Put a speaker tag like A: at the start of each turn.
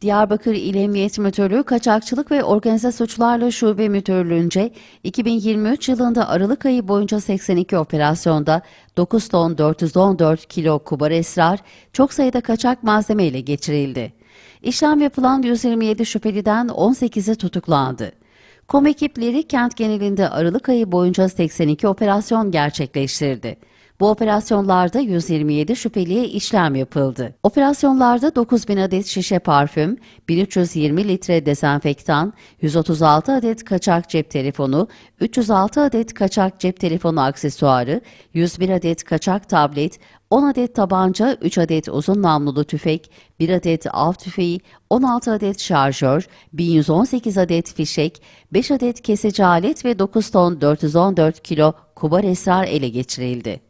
A: Diyarbakır İl Emniyet Müdürlüğü Kaçakçılık ve Organize Suçlarla Şube Müdürlüğü'nce 2023 yılında Aralık ayı boyunca 82 operasyonda 9 ton 414 kilo kubar esrar, çok sayıda kaçak malzeme ile geçirildi. İşlem yapılan 127 şüpheliden 18'i tutuklandı. Kom ekipleri kent genelinde Aralık ayı boyunca 82 operasyon gerçekleştirdi. Bu operasyonlarda 127 şüpheliye işlem yapıldı. Operasyonlarda 9000 adet şişe parfüm, 1320 litre dezenfektan, 136 adet kaçak cep telefonu, 306 adet kaçak cep telefonu aksesuarı, 101 adet kaçak tablet, 10 adet tabanca, 3 adet uzun namlulu tüfek, 1 adet av tüfeği, 16 adet şarjör, 1118 adet fişek, 5 adet kesici alet ve 9 ton 414 kilo kubar esrar ele geçirildi.